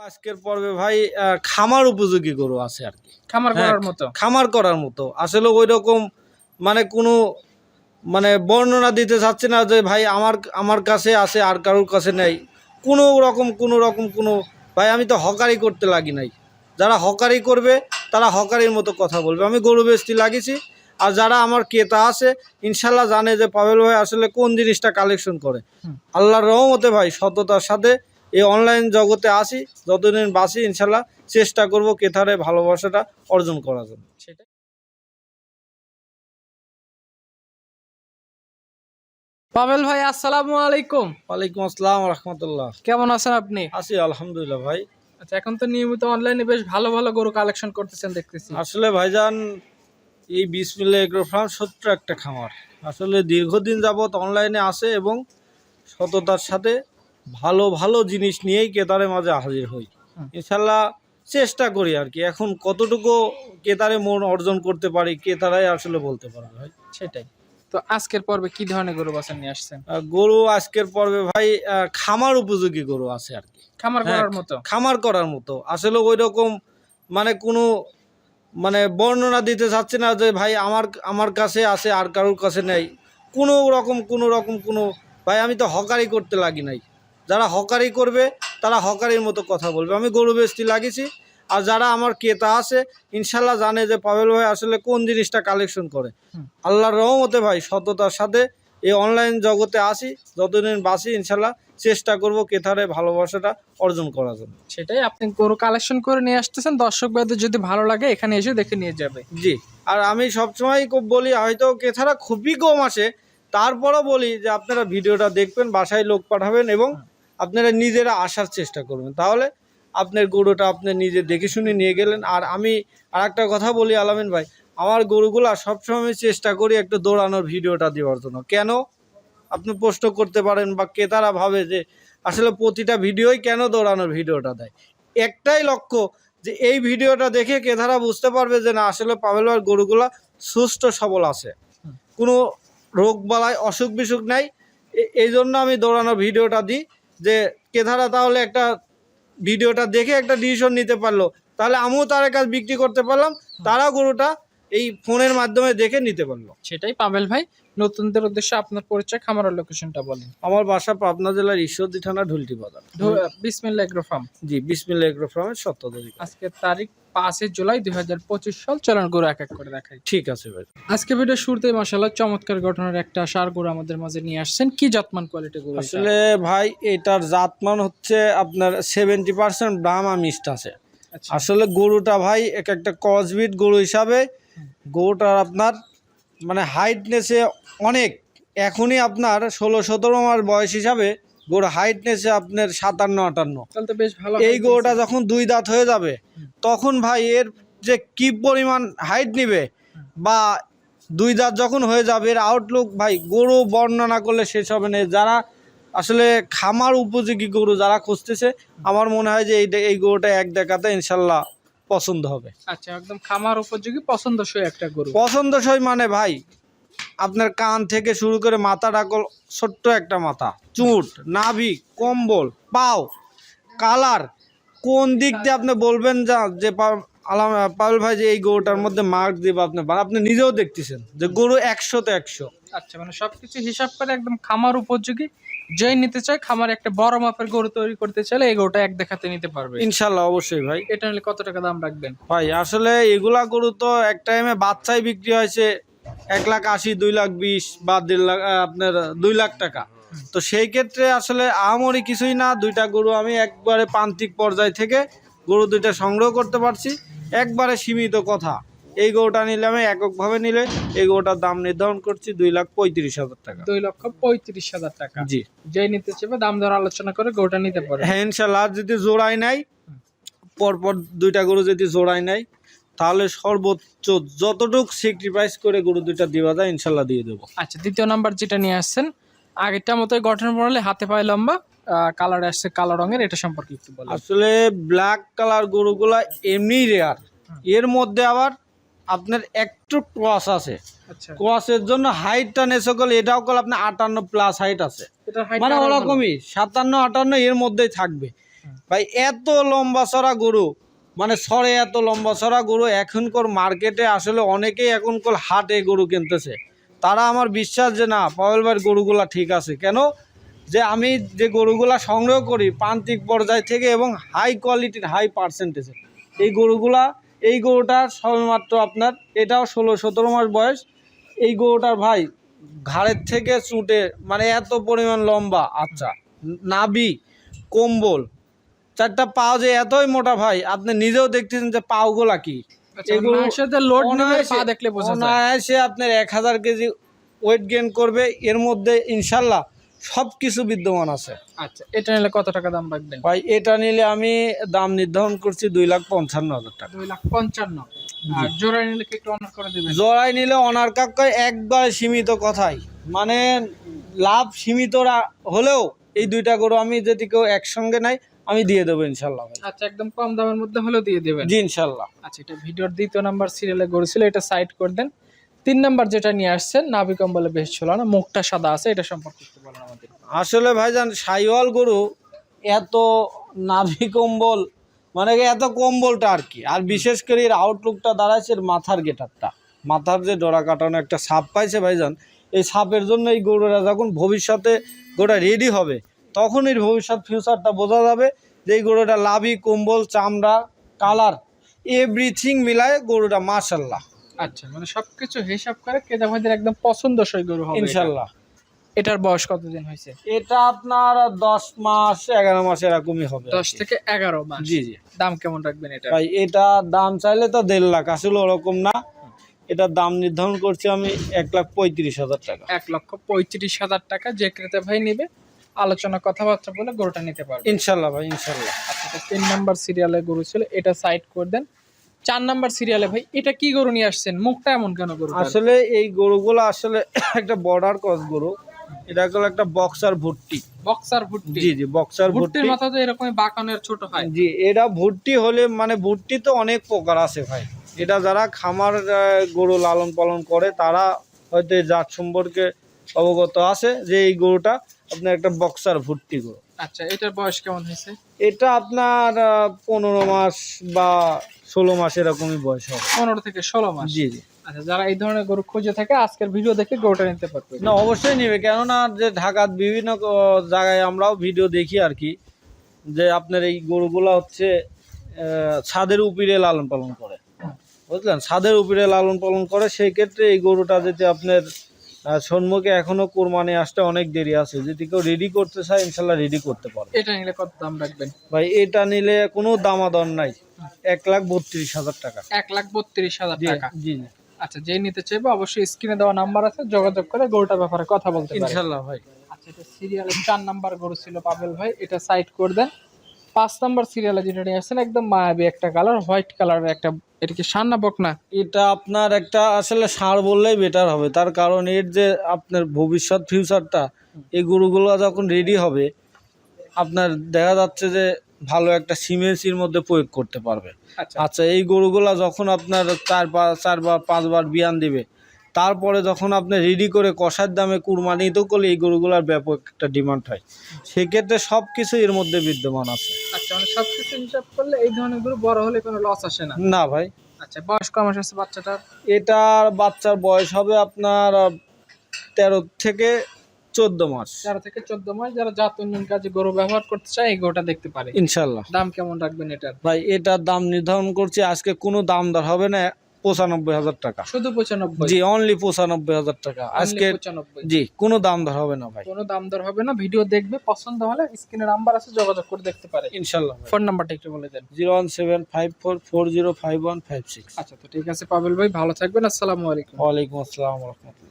আজকের পর্বে ভাই খামার উপযোগী গরু আছে আর কি। খামার হ্যাঁ, করার মতো? খামার করার মতো। আসলে ওই রকম মানে কোনো মানে বর্ণনা দিতে চাচ্ছি না যে ভাই আমার আমার কাছে আছে আর কারোর কাছে নেই। কোনো রকম কোনো রকম কোনো ভাই আমি তো হকারি করতে লাগি নাই। যারা হকারি করবে তারা হকারির মতো কথা বলবে। আমি গরু বেচতে লাগিয়েছি আর যারা আমার ক্রেতা আছে ইনশাল্লাহ জানে যে পাবেল ভাই আসলে কোন জিনিসটা কালেকশন করে। আল্লাহর রহমতে ভাই সততার সাথে এই অনলাইন জগতে আসি যতদিন বাসি ইনশাল্লাহ চেষ্টা করব ক্রেতারে ভালোবাসাটা অর্জন করার জন্য। সেটাই। পাবেল ভাই আসসালামু আলাইকুম। ওয়ালাইকুম আসসালাম রহমতুল্লাহ। কেমন আছেন আপনি? আছি আলহামদুলিল্লাহ ভাই। আচ্ছা এখন তো নিয়মিত অনলাইনে বেশ ভালো ভালো গরু কালেকশন করতেছেন দেখতেছি। আসলে ভাইজান এই বিসমিল্লা এগ্রো ফার্ম সত্য একটা খামার। আসলে দীর্ঘদিন যাবৎ অনলাইনে আসে এবং সততার সাথে ভালো ভালো জিনিস নিয়েই ক্রেতারের মাঝে হাজির হই। ইনশাল্লাহ চেষ্টা করি আর কি। এখন কতটুকু ক্রেতারে মন অর্জন করতে পারি ক্রেতারাই আসলে বলতে পারবে ভাই। সেটাই। তো আজকের পর্বে কি ধরনের গরু বাছার নিয়ে আসছেন? গরু আজকের পর্বে ভাই খামার উপযোগী গরু আছে আর কি। খামার হ্যাঁ, করার মতো? খামার করার মতো। আসলে ওই রকম মানে কোনো মানে বর্ণনা দিতে চাচ্ছি না যে ভাই আমার আমার কাছে আছে আর কারোর কাছে নেই। কোনো রকম কোনো রকম কোনো ভাই আমি তো হকারি করতে লাগি নাই। যারা হকারি করবে তারা হকারির মতো কথা বলবে। আমি গরু বেচতে লাগিয়েছি আর যারা আমার ক্রেতা আছে ইনশাল্লাহ জানে যে পাবেল ভাই আসলে কোন জিনিসটা কালেকশন করে। আল্লাহর রহমতে ভাই সততার সাথে এই অনলাইন জগতে আসি যতদিন বাসি ইনশাল্লাহ চেষ্টা করব ক্রেতারে ভালোবাসাটা অর্জন করার জন্য। সেটাই আপনি গরু কালেকশন করে নিয়ে আসতেছেন দর্শক ভাইদের যদি ভালো লাগে এখানে এসে দেখে নিয়ে যাবে। জি আর আমি সবসময় খুব বলি হয়তো ক্রেতারা খুবই কম আসে তারপরও বলি যে আপনারা ভিডিওটা দেখবেন বাসায় লোক পাঠাবেন এবং আপনারা নিজেরা আসার চেষ্টা করবেন। তাহলে আপনার গরুটা আপনি নিজে দেখে শুনে নিয়ে গেলেন। আর আমি আর একটা কথা বলি আলামিন ভাই, আমার গরুগুলা সবসময় চেষ্টা করি একটু দৌড়ানোর ভিডিওটা দেওয়ার জন্য। কেন? আপনি প্রশ্ন করতে পারেন বা ক্রেতারা ভাবে যে আসলে প্রতিটা ভিডিওই কেন দৌড়ানোর ভিডিওটা দেয়? একটাই লক্ষ্য যে এই ভিডিওটা দেখে ক্রেতারা বুঝতে পারবে যে না, আসলে ভাইয়ের গরুগুলা সুস্থ, সবল আছে। কোনো রোগ বালাই অসুখ বিসুখ নাই। এই জন্য আমি দৌড়ানোর ভিডিওটা দিই। যে কেধারা তাহলে একটা ভিডিওটা দেখে একটা ডিসিশন নিতে পারল। তাহলে আমিও তার কাজ বিক্রি করতে পারলাম তারা গরুটা এই ফোনের মাধ্যমে দেখে নিতে পারল। সেটাই পাবেল ভাই নতুনদের উদ্দেশ্যে আপনার পরিচয় খামারের লোকেশনটা বলেন। আমার বাসা পাবনা জেলার ঈশ্বরদী থানা ঢুলটি বাজার বিসমিল্লা এগ্রো ফার্ম। জি বিসমিল্লা এগ্রো ফার্মের সত্তর আজকে তারিখ পাঁচই জুলাই দুই হাজার পঁচিশ সাল চলন গরু এক এক করে দেখাই। ঠিক আছে ভাই। আজকে ভিডিও শুরুতেই মাসাল্লাহ চমৎকার ঘটনার একটা সার গরু আমাদের মাঝে নিয়ে আসছেন। কি যত্মান কোয়ালিটি গরু আসলে ভাই এটার জাতমান হচ্ছে আপনার সেভেন্টি পার্সেন্ট ব্রাহ্মা মিষ্ট আছে। আচ্ছা। আসলে গরুটা ভাই এক একটা কসবিট গরু হিসাবে গরুটার আপনার মানে হাইটনেসে অনেক। এখনই আপনার ষোলো সতেরো মাস বয়স হিসাবে গরু হাইটনেসে আপনার সাতান্ন আটান্ন। এই গরুটা যখন দুই দাঁত হয়ে যাবে তখন ভাই এর যে কি পরিমাণ হাইট নিবে বা দুই দাঁত যখন হয়ে যাবে এর আউটলুক ভাই গরু বর্ণনা করলে শেষ হবে না। যারা আসলে খামার উপযোগী গরু যারা খুঁজতেছে আমার মনে হয় যে এই এই গরুটা এক দেখাতে ইনশাল্লাহ পছন্দ হবে। আচ্ছা একদম খামার উপযোগী পছন্দসই একটা গরু। পছন্দসই মানে ভাই আপনার কান থেকে শুরু করে মাথা ডাকল ছোট্ট একটা মাথা। চুট নাভি কম্বল পাও কালার কোন দিক দিয়ে আপনি বলবেন যা যে আলাম পাউল ভাই যে এই গরুটার মধ্যে মার্ক দিব আপনি আপনি নিজেও দেখতেছেন যে গরু একশোতে একশো। আচ্ছা মানে সবকিছু হিসাব করে একদম খামার উপযোগী। যেই নিতে চায় খামার একটা বড় মাপের গরু তৈরি করতে চাইলে এই গরুটা এক দেখাতে নিতে পারবে। ইনশাল্লাহ অবশ্যই ভাই। এটা নিলে কত টাকা দাম রাখবেন? ভাই আসলে এগুলা গরু তো এক টাইমে বাচ্চাই বিক্রি হয়েছে এক লাখ আশি দুই লাখ বিশ বা দেড় লাখ আপনার দুই লাখ টাকা। তো সেই ক্ষেত্রে আসলে আমরি কিছুই না দুইটা গরু আমি একবারে প্রান্তিক পর্যায় থেকে গরু দুইটা সংগ্রহ করতে পারছি। একবারে সীমিত কথা এই গরুটা নিলে আমি এককভাবে নিলে এই গরুটার দাম নির্ধারণ করছি দুই লাখ পঁয়ত্রিশ হাজার টাকা। দুই লক্ষ পঁয়ত্রিশ হাজার টাকা। জি। যেই নিতে চাইবে দাম দর আলোচনা করে গরুটা নিতে পারে হ্যাঁ ইনশাল্লাহ যদি জোড়াই নাই পরপর দুইটা গরু যদি জোড়াই নাই তাহলে সর্বোচ্চ যতটুকু স্যাক্রিফাইস করে গরু দুইটা দেওয়া যায় ইনশাল্লাহ দিয়ে দেবো। আচ্ছা দ্বিতীয় নাম্বার যেটা নিয়ে আসছেন আগেরটা মতোই গঠন প্রণালী হাতে পায়ে লম্বা কালার আসছে কালো রঙের এটা সম্পর্কে একটু বলেন। আসলে ব্ল্যাক কালার গরুগুলা এমনি রেয়ার এর মধ্যে আবার আপনার একটু ক্রস আছে। আচ্ছা। ক্রসের জন্য হাইটটা নেশো করলে এটাও কল আপনার আটান্ন প্লাস হাইট আছে। মানে ওরকমই সাতান্ন আটান্ন এর মধ্যেই থাকবে। ভাই এত লম্বা চড়া গরু মানে সরে এত লম্বা সরা গরু, এখনকার মার্কেটে আসলে অনেকেই এখনকার হাটে গরু কিনতেছে। তারা আমার বিশ্বাস যে না, পাওয়েল ভাইয়ের গরুগুলা ঠিক আছে। কেন? যে আমি যে গরুগুলা সংগ্রহ করি প্রান্তিক পর্যায় থেকে এবং হাই কোয়ালিটির হাই পার্সেন্টেজের এই গরুগুলা, এই গরুটা সবেমাত্র আপনার, এটাও ষোলো, সতেরো মাস বয়স। এই গরুটার ভাই ঘাড়ের থেকে চুটে মানে এত পরিমাণ লম্বা আচ্ছা নাবি, কম্বল চারটা পাও যে এতই মোটা ভাই আপনি নিজেও দেখতেছেন যে পাওগুলা কি? আচ্ছা অনায়াসে- আপনার এক হাজার কেজি ওয়েট গেইন করবে এর মধ্যে ইনশাল্লাহ সব কিছু বিদ্যমান আছে। আচ্ছা এটা নিলে কত টাকা দাম রাখবেন? ভাই এটা নিলে আমি দাম নির্ধারণ করছি দুই লাখ পঞ্চান্ন হাজার টাকা। দুই লাখ পঞ্চান্ন। আর জোড়া নিলে কি একটু অনার করে দেবেন? জড়াই নিলে অনার কাকায় একবার সীমিত কথাই। মানে লাভ সীমিতরা হলেও এই দুইটা গরু আমি যদি কেউ একসঙ্গে নাই আমি দিয়ে দেবো ইনশাল্লাহ আচ্ছা একদম কম দামের মধ্যে হলেও দিয়ে দেবেন। জি ইনশাল্লাহ। আচ্ছা এটা ভিডিওর দ্বিতীয় নাম্বার সিরিয়ালে গড়েছিল এটা সাইড করে দেন। তিন নাম্বার যেটা নিয়ে আসছেন নাভি কম্বলে বেশ ছিল না মুখটা সাদা আছে এটা সম্পর্কে একটু বলেন আমাদের। আসলে ভাইজান সাইওয়াল গরু এত নাভি কম্বল মানে এত কম্বলটা আর কি? আর বিশেষ করে এর আউটলুকটা দাঁড়াচ্ছে এর মাথার গেটারটা মাথার যে ডোরা কাটানো একটা সাপ পাইছে ভাইজান এই সাপের জন্য এই গরুরা যখন ভবিষ্যতে গোটা রেডি হবে তখন এর ভবিষ্যৎ ফিউচারটা বোঝা যাবে যে এই গরুটা লাভি কম্বল চামড়া কালার এভরিথিং মিলায় গরুটা মাশাল্লাহ আচ্ছা মানে সবকিছু হিসাব করে কেদা ভাইদের একদম পছন্দসই গরু হবে ইনশাল্লাহ এটার বয়স কতদিন হয়েছে? এটা আপনার দশ মাস এগারো মাস এরকমই হবে দশ থেকে এগারো মাস। জি জি। দাম কেমন রাখবেন এটা? ভাই এটা দাম চাইলে তো দেড় লাখ আসলে ওরকম না। এটার দাম নির্ধারণ করছি আমি এক লাখ পঁয়ত্রিশ হাজার টাকা। এক লক্ষ পঁয়ত্রিশ হাজার টাকা যে ক্রেতা ভাই নেবে আলোচনা কথাবার্তা বলে গরুটা নিতে পারবে। ইনশাল্লাহ ভাই ইনশাল্লাহ। আচ্ছা তিন নাম্বার সিরিয়ালে গরু ছিল এটা সাইড করে দেন। চার নাম্বার সিরিয়ালে ভাই এটা কি গরু নিয়ে আসছেন? মুখটা এমন কেন গরু আসলে এই গরুগুলো আসলে একটা বর্ডার ক্রস গরু। এটা হলো একটা বক্সার ভুট্টি। বক্সার ভুট্টি? জি জি বক্সার ভুট্টির মাথা তো বাঁকানোর ছোট হয়? জি এটা ভুট্টি হলে মানে ভুট্টি তো অনেক প্রকার আছে ভাই। এটা যারা খামার গরু লালন পালন করে তারা হয়তো এই জাত সম্পর্কে অবগত আছে যে এই গরুটা আপনার একটা বক্সার ভর্তি গরু আচ্ছা এটার বয়স কেমন হয়েছে? এটা আপনার পনেরো মাস বা ষোলো মাস এরকমই বয়স হবে। পনেরো থেকে ষোলো মাস। জি জি। আচ্ছা যারা এই ধরনের গরু খুঁজে থাকে আজকের ভিডিও দেখে গরুটা নিতে পারবে। না অবশ্যই নেবে। কেননা যে ঢাকার বিভিন্ন জায়গায় আমরাও ভিডিও দেখি আর কি যে আপনার এই গরুগুলা হচ্ছে ছাদের উপরে লালন পালন করে। বুঝলেন? ছাদের উপরে লালন পালন করে সেই ক্ষেত্রে এই গরুটা যদি আপনার আহ, সম্মুখে এখনও কোরবানি আসতে অনেক দেরি আছে। যদি কেউ রেডি করতে চায় ইনশাল্লাহ রেডি করতে পারে এটা নিলে কত দাম রাখবেন? ভাই এটা নিলে কোনো দামাদর নাই। এক লাখ বত্রিশ হাজার টাকা। এক লাখ বত্রিশ হাজার টাকা। জি জি। আচ্ছা যে নিতে চাইবে অবশ্যই স্ক্রিনে দেওয়া নাম্বার আছে যোগাযোগ করে গরুটার ব্যাপারে কথা বলতে ইনশাল্লাহ ভাই। আচ্ছা এটা সিরিয়ালের চার নাম্বার গরু ছিল পাবেল ভাই এটা সাইড করে দেন। পাঁচ নাম্বার সিরিয়ালে যেটা নিয়ে আসছেন একদম মায়াবী একটা কালার হোয়াইট কালারের একটা এটা কি বক না? এটা আপনার একটা আসলে সার বললেই বেটার হবে। তার কারণ এর যে আপনার ভবিষ্যৎ ফিউচারটা এই গরুগুলো যখন রেডি হবে আপনার দেখা যাচ্ছে যে ভালো একটা সিমেন্সির মধ্যে প্রয়োগ করতে পারবে। আচ্ছা। আচ্ছা এই গরুগুলা যখন আপনার চার পাঁচ চারবার পাঁচবার বিয়ান দিবে তারপরে যখন আপনি রেডি করে কষার দামে কুরবানি তো করলে এই গরুগুলার ব্যাপক একটা ডিমান্ড হয়। সেক্ষেত্রে সব কিছু এর মধ্যে বিদ্যমান আছে। আচ্ছা মানে সবকিছু হিসাব করলে এই ধরনের গরু বড় হলে কোনো লস আসে না? না ভাই। আচ্ছা বয়স কম আসছে বাচ্চাটার? এটার বাচ্চার বয়স হবে আপনার তেরো থেকে চোদ্দ মাস। তেরো থেকে চোদ্দ মাস যারা জাত উন্নয়ন কাজে গরু ব্যবহার করতে চায় এই গরুটা দেখতে পারে। ইনশাল্লাহ। দাম কেমন রাখবেন এটার? ভাই এটার দাম নির্ধারণ করছি আজকে কোনো দাম দর হবে না। পঁচানব্বই হাজার টাকা। শুধু পঁচানব্বই? জি অনলি পঁচানব্বই হাজার টাকা। আজকে জি কোনো দাম দর হবে না ভাই। কোনো দাম দর হবে না ভিডিও দেখবে পছন্দ হলে স্ক্রিনে নাম্বার আছে যোগাযোগ করে দেখতে পারে। ইনশাল্লাহ ফোন নাম্বারটা একটু বলে দেন। Zero one seven five four four zero five one five six. আচ্ছা তো ঠিক আছে পাবেল ভাই ভালো থাকবেন আসসালামু আলাইকুম। ওয়ালাইকুম আসসালাম রহমতুল্লাহ।